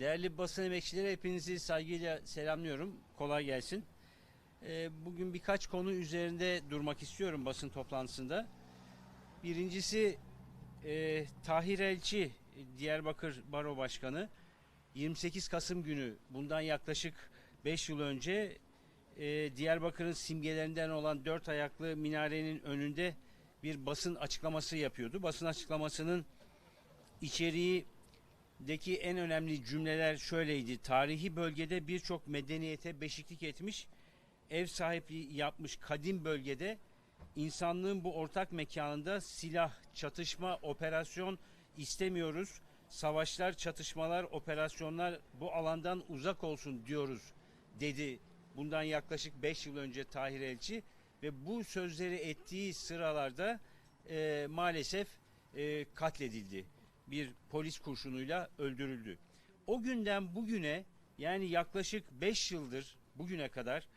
Değerli basın emekçileri hepinizi saygıyla selamlıyorum. Kolay gelsin. Ee, Bugün birkaç konu üzerinde durmak istiyorum basın toplantısında. Birincisi e, Tahir Elçi, Diyarbakır Baro Başkanı 28 Kasım günü bundan yaklaşık 5 yıl önce e, Diyarbakır'ın simgelerinden olan dört ayaklı minarenin önünde bir basın açıklaması yapıyordu. Basın açıklamasının içeriği deki en önemli cümleler şöyleydi. Tarihi bölgede birçok medeniyete beşiklik etmiş, ev sahipliği yapmış kadim bölgede insanlığın bu ortak mekanında silah, çatışma, operasyon istemiyoruz. Savaşlar, çatışmalar, operasyonlar bu alandan uzak olsun diyoruz dedi. Bundan yaklaşık 5 yıl önce Tahir Elçi ve bu sözleri ettiği sıralarda e, maalesef e, katledildi bir polis kurşunuyla öldürüldü. O günden bugüne yani yaklaşık 5 yıldır bugüne kadar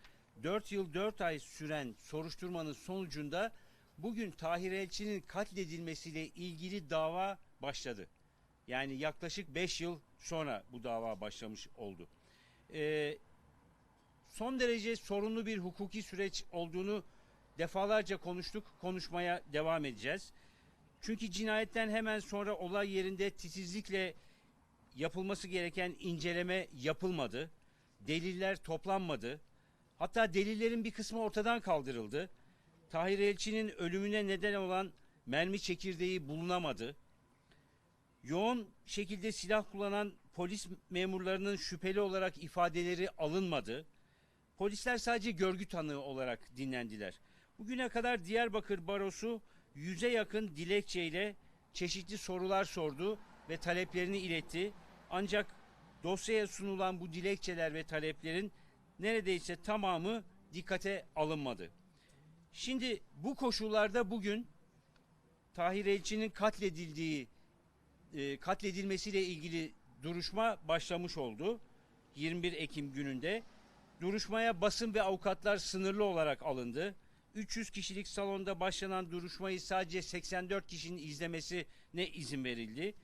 4 yıl 4 ay süren soruşturmanın sonucunda bugün Tahir Elçi'nin katledilmesiyle ilgili dava başladı. Yani yaklaşık 5 yıl sonra bu dava başlamış oldu. Ee, son derece sorunlu bir hukuki süreç olduğunu defalarca konuştuk, konuşmaya devam edeceğiz. Çünkü cinayetten hemen sonra olay yerinde titizlikle yapılması gereken inceleme yapılmadı. Deliller toplanmadı. Hatta delillerin bir kısmı ortadan kaldırıldı. Tahir Elçi'nin ölümüne neden olan mermi çekirdeği bulunamadı. Yoğun şekilde silah kullanan polis memurlarının şüpheli olarak ifadeleri alınmadı. Polisler sadece görgü tanığı olarak dinlendiler. Bugüne kadar Diyarbakır Barosu yüze yakın dilekçeyle çeşitli sorular sordu ve taleplerini iletti. Ancak dosyaya sunulan bu dilekçeler ve taleplerin neredeyse tamamı dikkate alınmadı. Şimdi bu koşullarda bugün Tahir Elçi'nin katledildiği e, katledilmesiyle ilgili duruşma başlamış oldu. 21 Ekim gününde duruşmaya basın ve avukatlar sınırlı olarak alındı. 300 kişilik salonda başlanan duruşmayı sadece 84 kişinin izlemesine izin verildi.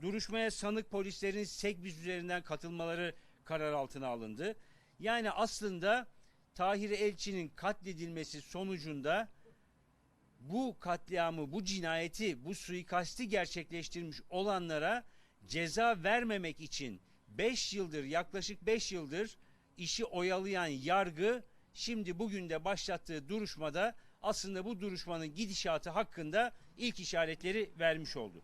Duruşmaya sanık polislerin Sekbiz üzerinden katılmaları karar altına alındı. Yani aslında Tahir Elçi'nin katledilmesi sonucunda bu katliamı, bu cinayeti, bu suikasti gerçekleştirmiş olanlara ceza vermemek için 5 yıldır, yaklaşık 5 yıldır işi oyalayan yargı şimdi bugün de başlattığı duruşmada aslında bu duruşmanın gidişatı hakkında ilk işaretleri vermiş oldu.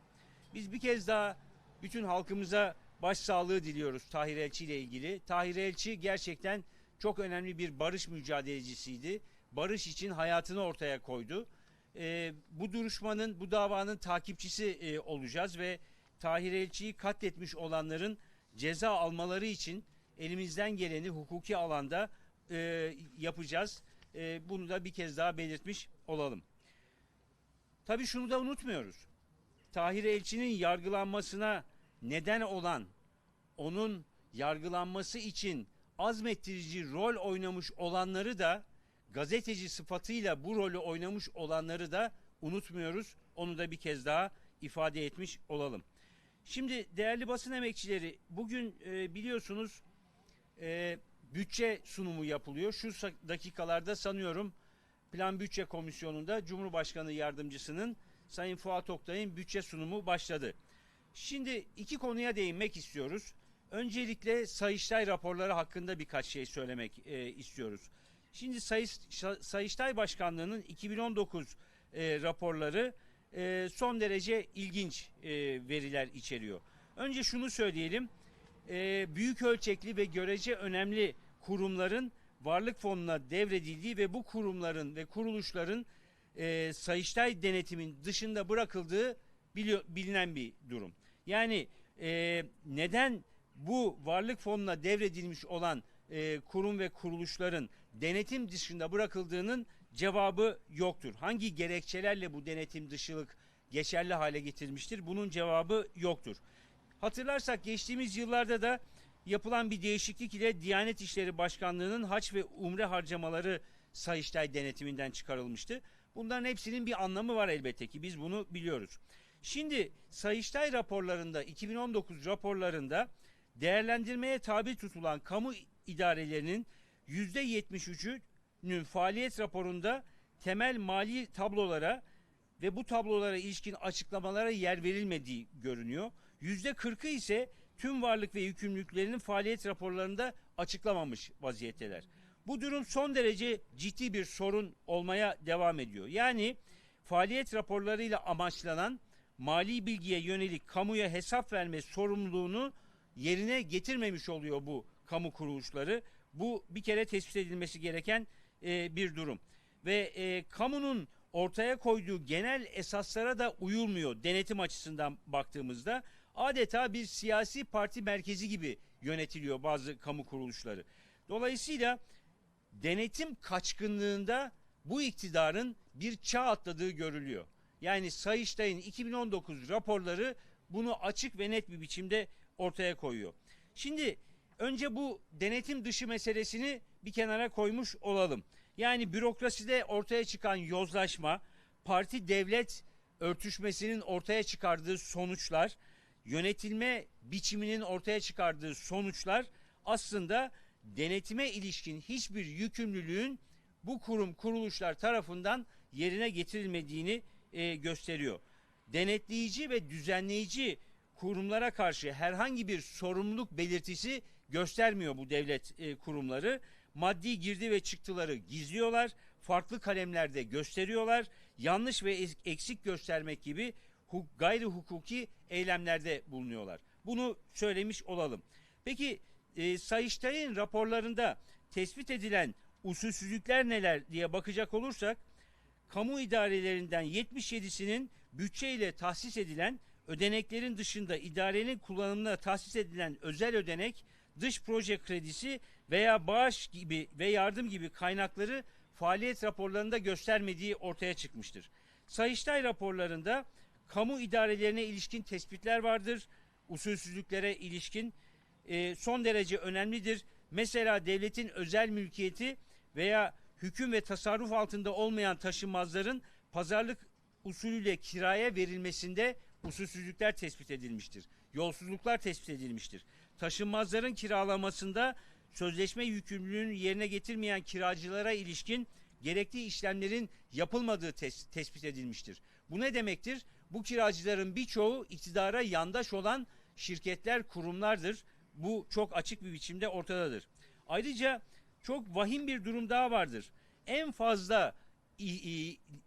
Biz bir kez daha bütün halkımıza başsağlığı diliyoruz Tahir Elçi ile ilgili. Tahir Elçi gerçekten çok önemli bir barış mücadelecisiydi. Barış için hayatını ortaya koydu. Ee, bu duruşmanın, bu davanın takipçisi e, olacağız ve Tahir Elçi'yi katletmiş olanların ceza almaları için elimizden geleni hukuki alanda e, yapacağız. E, bunu da bir kez daha belirtmiş olalım. Tabii şunu da unutmuyoruz. Tahir Elçi'nin yargılanmasına neden olan, onun yargılanması için azmettirici rol oynamış olanları da gazeteci sıfatıyla bu rolü oynamış olanları da unutmuyoruz. Onu da bir kez daha ifade etmiş olalım. Şimdi değerli basın emekçileri bugün e, biliyorsunuz e, bütçe sunumu yapılıyor. Şu dakikalarda sanıyorum Plan Bütçe Komisyonu'nda Cumhurbaşkanı Yardımcısının Sayın Fuat Oktay'ın bütçe sunumu başladı. Şimdi iki konuya değinmek istiyoruz. Öncelikle Sayıştay raporları hakkında birkaç şey söylemek e, istiyoruz. Şimdi Sayış, Sayıştay Başkanlığı'nın 2019 e, raporları e, son derece ilginç e, veriler içeriyor. Önce şunu söyleyelim. E, büyük ölçekli ve görece önemli kurumların varlık fonuna devredildiği ve bu kurumların ve kuruluşların e, Sayıştay denetimin dışında bırakıldığı biliyor, bilinen bir durum. Yani e, neden bu varlık fonuna devredilmiş olan e, kurum ve kuruluşların denetim dışında bırakıldığının cevabı yoktur. Hangi gerekçelerle bu denetim dışılık geçerli hale getirilmiştir? Bunun cevabı yoktur. Hatırlarsak geçtiğimiz yıllarda da yapılan bir değişiklik ile Diyanet İşleri Başkanlığı'nın haç ve umre harcamaları Sayıştay denetiminden çıkarılmıştı. Bunların hepsinin bir anlamı var elbette ki biz bunu biliyoruz. Şimdi Sayıştay raporlarında 2019 raporlarında değerlendirmeye tabi tutulan kamu idarelerinin %73'ünün faaliyet raporunda temel mali tablolara ve bu tablolara ilişkin açıklamalara yer verilmediği görünüyor. %40'ı ise tüm varlık ve yükümlülüklerinin faaliyet raporlarında açıklamamış vaziyetteler. Bu durum son derece ciddi bir sorun olmaya devam ediyor. Yani faaliyet raporlarıyla amaçlanan mali bilgiye yönelik kamuya hesap verme sorumluluğunu yerine getirmemiş oluyor bu kamu kuruluşları. Bu bir kere tespit edilmesi gereken e, bir durum. Ve e, kamunun ortaya koyduğu genel esaslara da uyulmuyor denetim açısından baktığımızda. Adeta bir siyasi parti merkezi gibi yönetiliyor bazı kamu kuruluşları. Dolayısıyla denetim kaçkınlığında bu iktidarın bir çağ atladığı görülüyor. Yani Sayıştay'ın 2019 raporları bunu açık ve net bir biçimde ortaya koyuyor. Şimdi önce bu denetim dışı meselesini bir kenara koymuş olalım. Yani bürokraside ortaya çıkan yozlaşma, parti devlet örtüşmesinin ortaya çıkardığı sonuçlar, yönetilme biçiminin ortaya çıkardığı sonuçlar aslında denetime ilişkin hiçbir yükümlülüğün bu kurum kuruluşlar tarafından yerine getirilmediğini e, gösteriyor. Denetleyici ve düzenleyici kurumlara karşı herhangi bir sorumluluk belirtisi göstermiyor bu devlet e, kurumları. Maddi girdi ve çıktıları gizliyorlar, farklı kalemlerde gösteriyorlar, yanlış ve eksik göstermek gibi gayri hukuki eylemlerde bulunuyorlar. Bunu söylemiş olalım. Peki e, Sayıştay'ın raporlarında tespit edilen usulsüzlükler neler diye bakacak olursak kamu idarelerinden 77'sinin bütçeyle tahsis edilen ödeneklerin dışında idarenin kullanımına tahsis edilen özel ödenek, dış proje kredisi veya bağış gibi ve yardım gibi kaynakları faaliyet raporlarında göstermediği ortaya çıkmıştır. Sayıştay raporlarında kamu idarelerine ilişkin tespitler vardır. Usulsüzlüklere ilişkin e, son derece önemlidir. Mesela devletin özel mülkiyeti veya hüküm ve tasarruf altında olmayan taşınmazların pazarlık usulüyle kiraya verilmesinde usulsüzlükler tespit edilmiştir. Yolsuzluklar tespit edilmiştir. Taşınmazların kiralamasında sözleşme yükümlülüğünü yerine getirmeyen kiracılara ilişkin gerekli işlemlerin yapılmadığı tes tespit edilmiştir. Bu ne demektir? Bu kiracıların birçoğu iktidara yandaş olan şirketler, kurumlardır. Bu çok açık bir biçimde ortadadır. Ayrıca çok vahim bir durum daha vardır. En fazla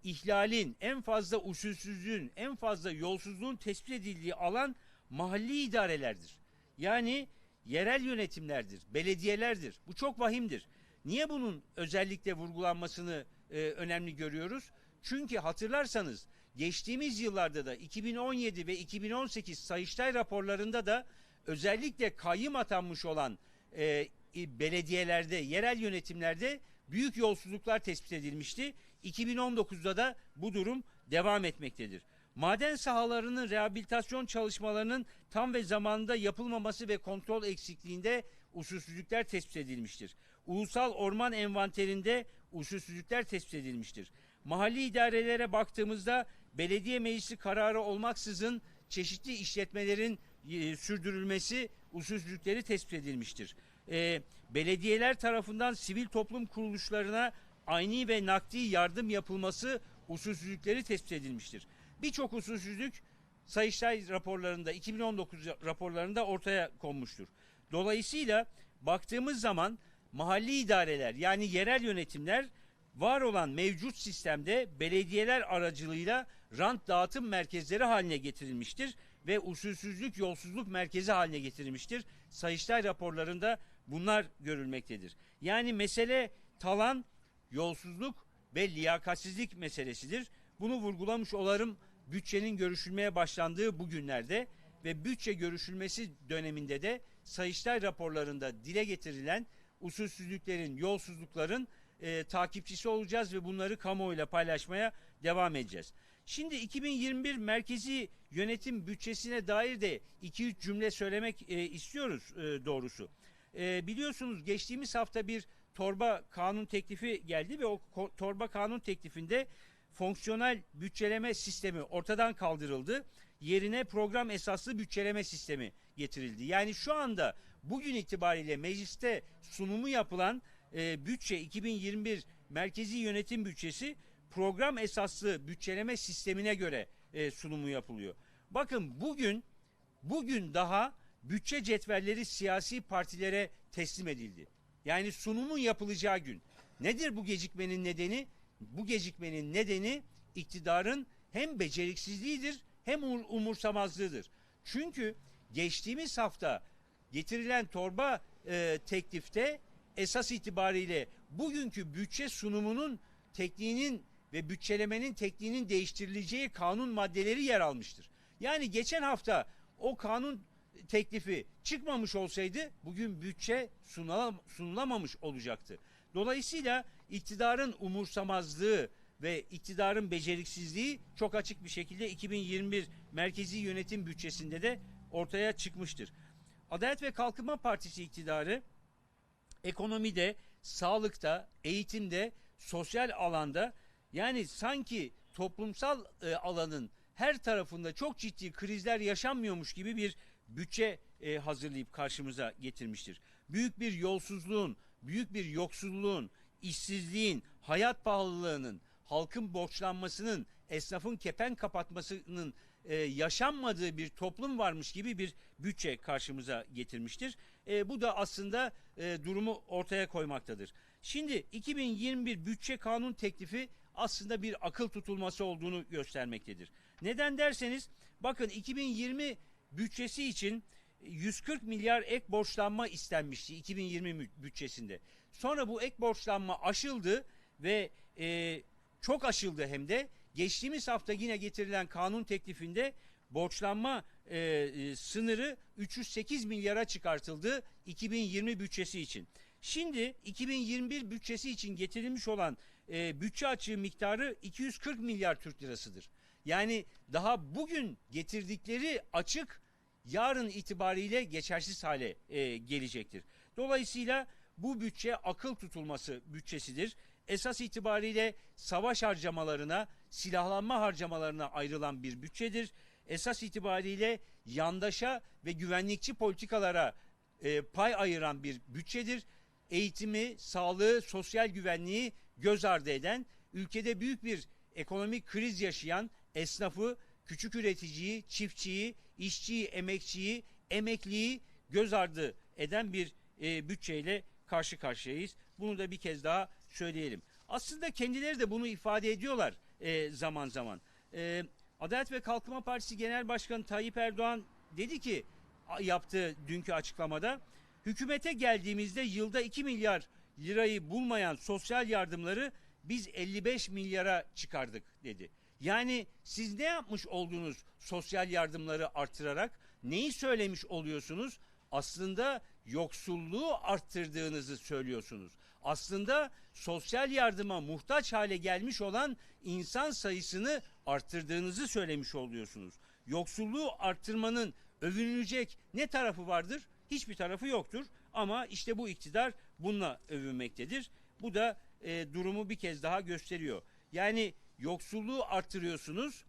ihlalin, en fazla usulsüzlüğün, en fazla yolsuzluğun tespit edildiği alan mahalli idarelerdir. Yani yerel yönetimlerdir, belediyelerdir. Bu çok vahimdir. Niye bunun özellikle vurgulanmasını e, önemli görüyoruz? Çünkü hatırlarsanız geçtiğimiz yıllarda da 2017 ve 2018 Sayıştay raporlarında da özellikle kayyım atanmış olan e, belediyelerde, yerel yönetimlerde büyük yolsuzluklar tespit edilmişti. 2019'da da bu durum devam etmektedir. Maden sahalarının rehabilitasyon çalışmalarının tam ve zamanında yapılmaması ve kontrol eksikliğinde usulsüzlükler tespit edilmiştir. Ulusal orman envanterinde usulsüzlükler tespit edilmiştir. Mahalli idarelere baktığımızda belediye meclisi kararı olmaksızın çeşitli işletmelerin e, sürdürülmesi usulsüzlükleri tespit edilmiştir. E, belediyeler tarafından sivil toplum kuruluşlarına ayni ve nakdi yardım yapılması usulsüzlükleri tespit edilmiştir. Birçok usulsüzlük Sayıştay raporlarında 2019 raporlarında ortaya konmuştur. Dolayısıyla baktığımız zaman mahalli idareler yani yerel yönetimler var olan mevcut sistemde belediyeler aracılığıyla rant dağıtım merkezleri haline getirilmiştir ve usulsüzlük yolsuzluk merkezi haline getirilmiştir. Sayıştay raporlarında bunlar görülmektedir. Yani mesele talan, yolsuzluk ve liyakatsizlik meselesidir. Bunu vurgulamış olarım bütçenin görüşülmeye başlandığı bu günlerde ve bütçe görüşülmesi döneminde de Sayıştay raporlarında dile getirilen usulsüzlüklerin, yolsuzlukların e, takipçisi olacağız ve bunları kamuoyuyla paylaşmaya devam edeceğiz. Şimdi 2021 merkezi yönetim bütçesine dair de 2-3 cümle söylemek e, istiyoruz e, doğrusu. E, biliyorsunuz geçtiğimiz hafta bir torba kanun teklifi geldi ve o torba kanun teklifinde fonksiyonel bütçeleme sistemi ortadan kaldırıldı. Yerine program esaslı bütçeleme sistemi getirildi. Yani şu anda bugün itibariyle mecliste sunumu yapılan e, bütçe 2021 merkezi yönetim bütçesi program esaslı bütçeleme sistemine göre e, sunumu yapılıyor. Bakın bugün bugün daha bütçe cetvelleri siyasi partilere teslim edildi. Yani sunumun yapılacağı gün. Nedir bu gecikmenin nedeni? Bu gecikmenin nedeni iktidarın hem beceriksizliğidir hem umur- umursamazlığıdır. Çünkü geçtiğimiz hafta getirilen torba e, teklifte esas itibariyle bugünkü bütçe sunumunun tekniğinin ve bütçelemenin tekniğinin değiştirileceği kanun maddeleri yer almıştır. Yani geçen hafta o kanun teklifi çıkmamış olsaydı bugün bütçe sunulam- sunulamamış olacaktı. Dolayısıyla iktidarın umursamazlığı ve iktidarın beceriksizliği çok açık bir şekilde 2021 merkezi yönetim bütçesinde de ortaya çıkmıştır. Adalet ve Kalkınma Partisi iktidarı ekonomide, sağlıkta, eğitimde, sosyal alanda yani sanki toplumsal e, alanın her tarafında çok ciddi krizler yaşanmıyormuş gibi bir bütçe e, hazırlayıp karşımıza getirmiştir. Büyük bir yolsuzluğun, büyük bir yoksulluğun, işsizliğin, hayat pahalılığının, halkın borçlanmasının, esnafın kepen kapatmasının e, yaşanmadığı bir toplum varmış gibi bir bütçe karşımıza getirmiştir. E, bu da aslında e, durumu ortaya koymaktadır. Şimdi 2021 bütçe kanun teklifi aslında bir akıl tutulması olduğunu göstermektedir. Neden derseniz bakın 2020 bütçesi için 140 milyar ek borçlanma istenmişti 2020 mü- bütçesinde. Sonra bu ek borçlanma aşıldı ve e, çok aşıldı hem de. Geçtiğimiz hafta yine getirilen kanun teklifinde borçlanma e, e, sınırı 308 milyara çıkartıldı 2020 bütçesi için. Şimdi 2021 bütçesi için getirilmiş olan e, bütçe açığı miktarı 240 milyar Türk lirasıdır. Yani daha bugün getirdikleri açık yarın itibariyle geçersiz hale e, gelecektir. Dolayısıyla bu bütçe akıl tutulması bütçesidir. Esas itibariyle savaş harcamalarına, silahlanma harcamalarına ayrılan bir bütçedir. Esas itibariyle yandaşa ve güvenlikçi politikalara e, pay ayıran bir bütçedir. Eğitimi, sağlığı, sosyal güvenliği göz ardı eden, ülkede büyük bir ekonomik kriz yaşayan esnafı, küçük üreticiyi, çiftçiyi, işçiyi, emekçiyi, emekliyi göz ardı eden bir e, bütçeyle karşı karşıyayız. Bunu da bir kez daha söyleyelim. Aslında kendileri de bunu ifade ediyorlar e, zaman zaman. E, Adalet ve Kalkınma Partisi Genel Başkanı Tayyip Erdoğan dedi ki yaptığı dünkü açıklamada hükümete geldiğimizde yılda 2 milyar lirayı bulmayan sosyal yardımları biz 55 milyara çıkardık dedi. Yani siz ne yapmış oldunuz sosyal yardımları artırarak? Neyi söylemiş oluyorsunuz? Aslında yoksulluğu arttırdığınızı söylüyorsunuz. Aslında sosyal yardıma muhtaç hale gelmiş olan insan sayısını arttırdığınızı söylemiş oluyorsunuz. Yoksulluğu arttırmanın övünülecek ne tarafı vardır? Hiçbir tarafı yoktur. Ama işte bu iktidar bununla övünmektedir. Bu da e, durumu bir kez daha gösteriyor. Yani yoksulluğu arttırıyorsunuz,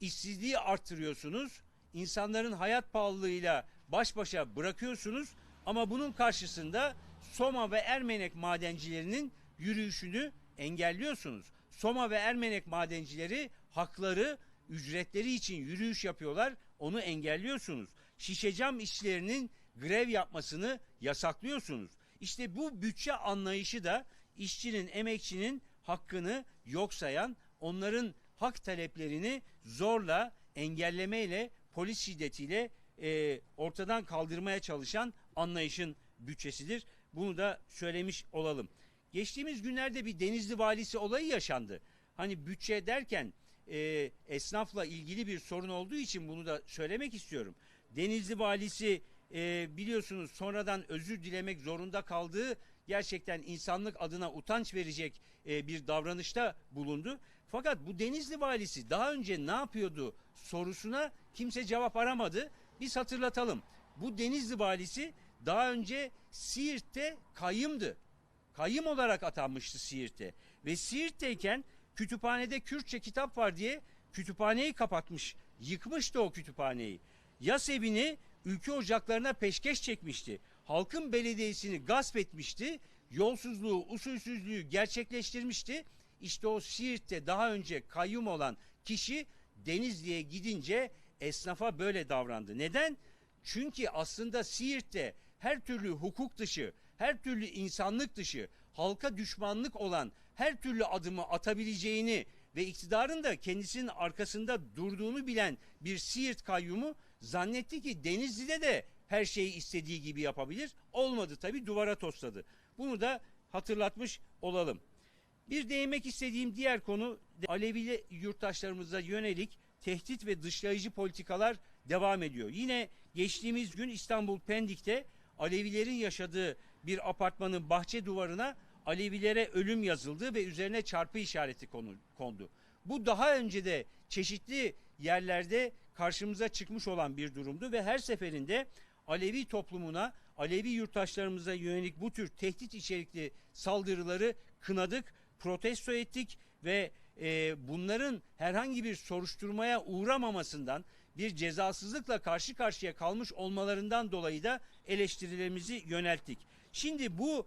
işsizliği arttırıyorsunuz, insanların hayat pahalılığıyla baş başa bırakıyorsunuz ama bunun karşısında Soma ve Ermenek madencilerinin yürüyüşünü engelliyorsunuz. Soma ve Ermenek madencileri hakları, ücretleri için yürüyüş yapıyorlar, onu engelliyorsunuz. Şişecam işçilerinin grev yapmasını yasaklıyorsunuz. İşte bu bütçe anlayışı da işçinin, emekçinin hakkını yok sayan, onların hak taleplerini zorla, engellemeyle, polis şiddetiyle e, ortadan kaldırmaya çalışan anlayışın bütçesidir. Bunu da söylemiş olalım. Geçtiğimiz günlerde bir Denizli valisi olayı yaşandı. Hani bütçe derken e, esnafla ilgili bir sorun olduğu için bunu da söylemek istiyorum. Denizli valisi e, biliyorsunuz sonradan özür dilemek zorunda kaldığı gerçekten insanlık adına utanç verecek e, bir davranışta bulundu. Fakat bu Denizli valisi daha önce ne yapıyordu sorusuna kimse cevap aramadı. Biz hatırlatalım. Bu Denizli valisi daha önce Siirt'te kayyımdı. Kayyım olarak atanmıştı Siirt'te. Ve Siirt'teyken kütüphanede Kürtçe kitap var diye kütüphaneyi kapatmış. Yıkmıştı o kütüphaneyi. Yas evini ülke ocaklarına peşkeş çekmişti. Halkın belediyesini gasp etmişti. Yolsuzluğu, usulsüzlüğü gerçekleştirmişti. İşte o Siirt'te daha önce kayyum olan kişi Denizli'ye gidince esnafa böyle davrandı. Neden? Çünkü aslında Siirt'te her türlü hukuk dışı, her türlü insanlık dışı, halka düşmanlık olan her türlü adımı atabileceğini ve iktidarın da kendisinin arkasında durduğunu bilen bir Siirt kayyumu zannetti ki Denizli'de de her şeyi istediği gibi yapabilir. Olmadı tabi duvara tosladı. Bunu da hatırlatmış olalım. Bir değinmek istediğim diğer konu Alevili yurttaşlarımıza yönelik tehdit ve dışlayıcı politikalar devam ediyor. Yine geçtiğimiz gün İstanbul Pendik'te Alevilerin yaşadığı bir apartmanın bahçe duvarına Alevilere ölüm yazıldı ve üzerine çarpı işareti konu- kondu. Bu daha önce de çeşitli yerlerde karşımıza çıkmış olan bir durumdu ve her seferinde Alevi toplumuna, Alevi yurttaşlarımıza yönelik bu tür tehdit içerikli saldırıları kınadık, protesto ettik ve e, bunların herhangi bir soruşturmaya uğramamasından, bir cezasızlıkla karşı karşıya kalmış olmalarından dolayı da eleştirilerimizi yönelttik. Şimdi bu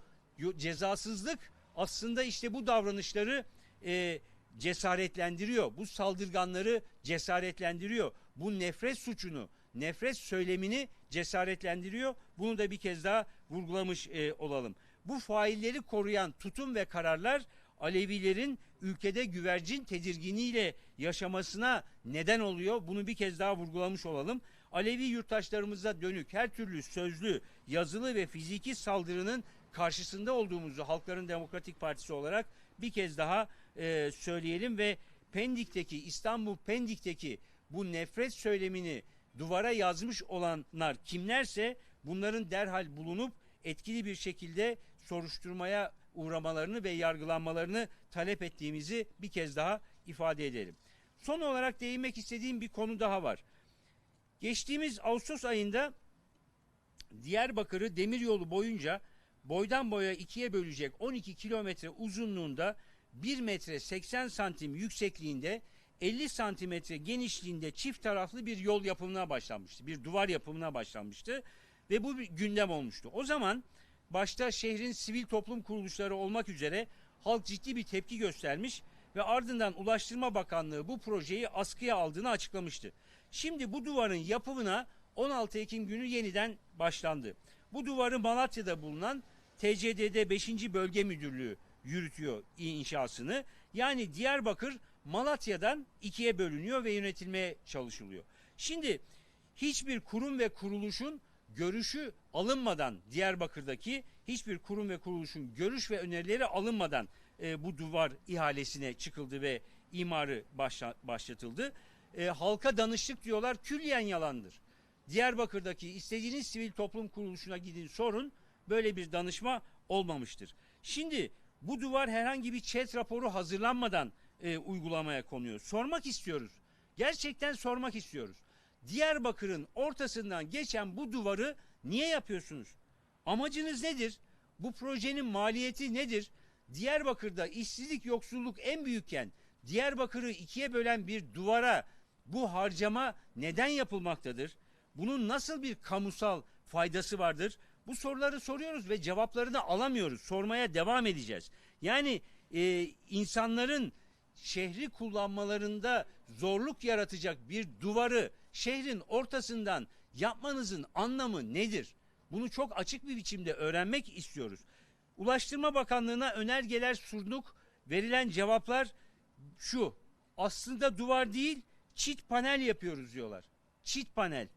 cezasızlık aslında işte bu davranışları e, cesaretlendiriyor. Bu saldırganları cesaretlendiriyor. Bu nefret suçunu, nefret söylemini cesaretlendiriyor. Bunu da bir kez daha vurgulamış e, olalım. Bu failleri koruyan tutum ve kararlar Alevilerin ülkede güvercin tedirginiyle yaşamasına neden oluyor. Bunu bir kez daha vurgulamış olalım. Alevi yurttaşlarımıza dönük her türlü sözlü, yazılı ve fiziki saldırının karşısında olduğumuzu Halkların Demokratik Partisi olarak bir kez daha e, söyleyelim ve Pendik'teki İstanbul Pendik'teki bu nefret söylemini duvara yazmış olanlar kimlerse bunların derhal bulunup etkili bir şekilde soruşturmaya uğramalarını ve yargılanmalarını talep ettiğimizi bir kez daha ifade edelim. Son olarak değinmek istediğim bir konu daha var. Geçtiğimiz Ağustos ayında Diyarbakır'ı demiryolu boyunca boydan boya ikiye bölecek 12 kilometre uzunluğunda 1 metre 80 santim yüksekliğinde 50 santimetre genişliğinde çift taraflı bir yol yapımına başlanmıştı. Bir duvar yapımına başlanmıştı ve bu bir gündem olmuştu. O zaman başta şehrin sivil toplum kuruluşları olmak üzere halk ciddi bir tepki göstermiş ve ardından Ulaştırma Bakanlığı bu projeyi askıya aldığını açıklamıştı. Şimdi bu duvarın yapımına 16 Ekim günü yeniden başlandı. Bu duvarı Malatya'da bulunan TCDD 5. Bölge Müdürlüğü yürütüyor inşasını. Yani Diyarbakır Malatya'dan ikiye bölünüyor ve yönetilmeye çalışılıyor. Şimdi hiçbir kurum ve kuruluşun görüşü alınmadan Diyarbakır'daki hiçbir kurum ve kuruluşun görüş ve önerileri alınmadan e, bu duvar ihalesine çıkıldı ve imarı başla- başlatıldı. E, halka danıştık diyorlar külliyen yalandır. Diyarbakır'daki istediğiniz sivil toplum kuruluşuna gidin sorun böyle bir danışma olmamıştır. Şimdi bu duvar herhangi bir chat raporu hazırlanmadan e, uygulamaya konuyor. Sormak istiyoruz. Gerçekten sormak istiyoruz. Diyarbakır'ın ortasından geçen bu duvarı niye yapıyorsunuz? Amacınız nedir? Bu projenin maliyeti nedir? Diyarbakır'da işsizlik, yoksulluk en büyükken Diyarbakır'ı ikiye bölen bir duvara bu harcama neden yapılmaktadır? Bunun nasıl bir kamusal faydası vardır? Bu soruları soruyoruz ve cevaplarını alamıyoruz. Sormaya devam edeceğiz. Yani e, insanların şehri kullanmalarında zorluk yaratacak bir duvarı şehrin ortasından yapmanızın anlamı nedir? Bunu çok açık bir biçimde öğrenmek istiyoruz. Ulaştırma Bakanlığı'na önergeler sunduk. Verilen cevaplar şu. Aslında duvar değil, çit panel yapıyoruz diyorlar. Çit panel.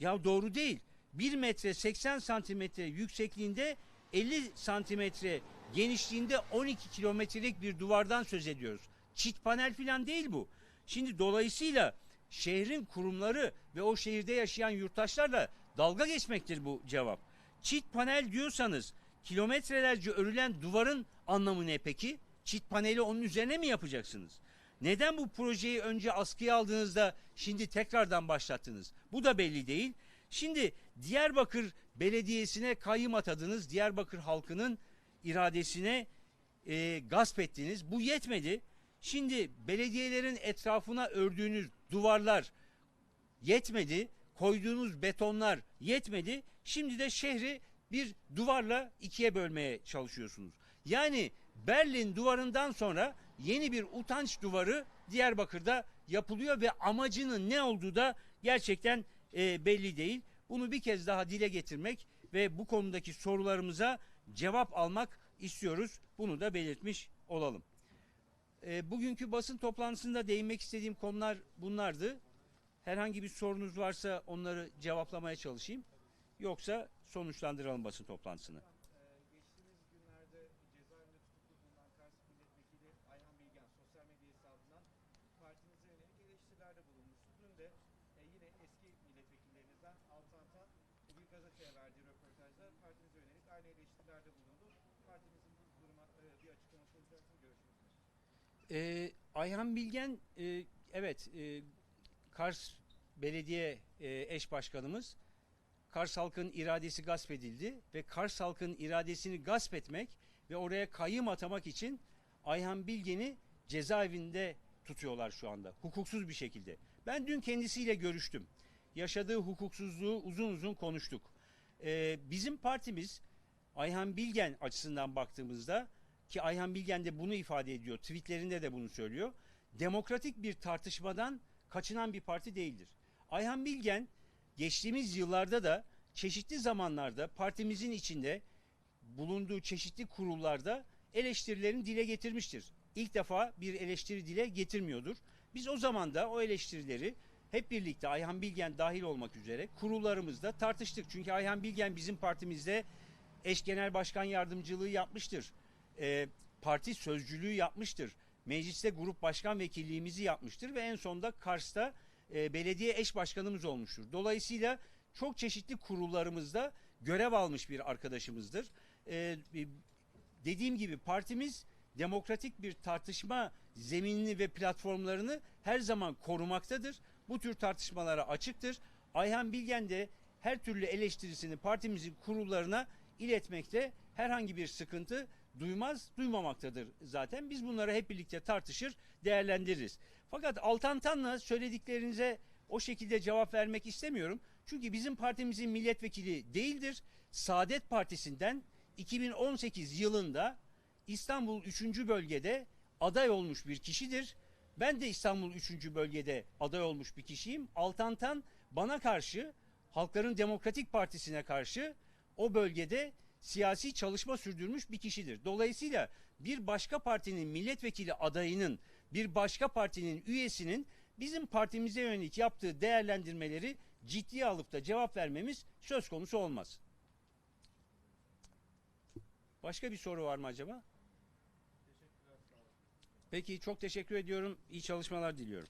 Ya doğru değil. 1 metre 80 santimetre yüksekliğinde 50 santimetre genişliğinde 12 kilometrelik bir duvardan söz ediyoruz. Çit panel falan değil bu. Şimdi dolayısıyla şehrin kurumları ve o şehirde yaşayan yurttaşlarla dalga geçmektir bu cevap. Çit panel diyorsanız kilometrelerce örülen duvarın anlamı ne peki? Çit paneli onun üzerine mi yapacaksınız? Neden bu projeyi önce askıya aldığınızda şimdi tekrardan başlattınız? Bu da belli değil. Şimdi Diyarbakır Belediyesi'ne kayyım atadınız. Diyarbakır halkının iradesine e, gasp ettiniz. Bu yetmedi. Şimdi belediyelerin etrafına ördüğünüz duvarlar yetmedi, koyduğunuz betonlar yetmedi. Şimdi de şehri bir duvarla ikiye bölmeye çalışıyorsunuz. Yani Berlin duvarından sonra yeni bir utanç duvarı Diyarbakır'da yapılıyor ve amacının ne olduğu da gerçekten e, belli değil. Bunu bir kez daha dile getirmek ve bu konudaki sorularımıza cevap almak istiyoruz. Bunu da belirtmiş olalım. E, bugünkü basın toplantısında değinmek istediğim konular bunlardı. Herhangi bir sorunuz varsa onları cevaplamaya çalışayım. Yoksa sonuçlandıralım basın toplantısını. Ee, milletvekillerinizden Altan Tan bugün gazeteye verdiği röportajda partinize yönelik aynı eleştirilerde bulundu. Partinizin bu duruma e, bir açıklaması olacak mı görüşünüz nedir? Ee, Ayhan Bilgen e, evet e, Kars Belediye e, eş başkanımız Kars halkın iradesi gasp edildi ve Kars halkın iradesini gasp etmek ve oraya kayyım atamak için Ayhan Bilgen'i cezaevinde tutuyorlar şu anda hukuksuz bir şekilde. Ben dün kendisiyle görüştüm. Yaşadığı hukuksuzluğu uzun uzun konuştuk. Ee, bizim partimiz Ayhan Bilgen açısından baktığımızda ki Ayhan Bilgen de bunu ifade ediyor. Tweetlerinde de bunu söylüyor. Demokratik bir tartışmadan kaçınan bir parti değildir. Ayhan Bilgen geçtiğimiz yıllarda da çeşitli zamanlarda partimizin içinde bulunduğu çeşitli kurullarda eleştirilerini dile getirmiştir. İlk defa bir eleştiri dile getirmiyordur. Biz o zaman da o eleştirileri hep birlikte Ayhan Bilgen dahil olmak üzere kurullarımızda tartıştık. Çünkü Ayhan Bilgen bizim partimizde eş genel başkan yardımcılığı yapmıştır. Ee, parti sözcülüğü yapmıştır. Mecliste grup başkan vekilliğimizi yapmıştır ve en sonunda Kars'ta e, belediye eş başkanımız olmuştur. Dolayısıyla çok çeşitli kurullarımızda görev almış bir arkadaşımızdır. Ee, e, dediğim gibi partimiz demokratik bir tartışma zeminini ve platformlarını her zaman korumaktadır. Bu tür tartışmalara açıktır. Ayhan Bilgen de her türlü eleştirisini partimizin kurullarına iletmekte herhangi bir sıkıntı duymaz, duymamaktadır zaten. Biz bunları hep birlikte tartışır, değerlendiririz. Fakat Altantan'la söylediklerinize o şekilde cevap vermek istemiyorum. Çünkü bizim partimizin milletvekili değildir. Saadet Partisi'nden 2018 yılında İstanbul 3. bölgede aday olmuş bir kişidir. Ben de İstanbul 3. bölgede aday olmuş bir kişiyim. Altantan bana karşı Halkların Demokratik Partisi'ne karşı o bölgede siyasi çalışma sürdürmüş bir kişidir. Dolayısıyla bir başka partinin milletvekili adayının bir başka partinin üyesinin bizim partimize yönelik yaptığı değerlendirmeleri ciddiye alıp da cevap vermemiz söz konusu olmaz. Başka bir soru var mı acaba? Peki çok teşekkür ediyorum. İyi çalışmalar diliyorum.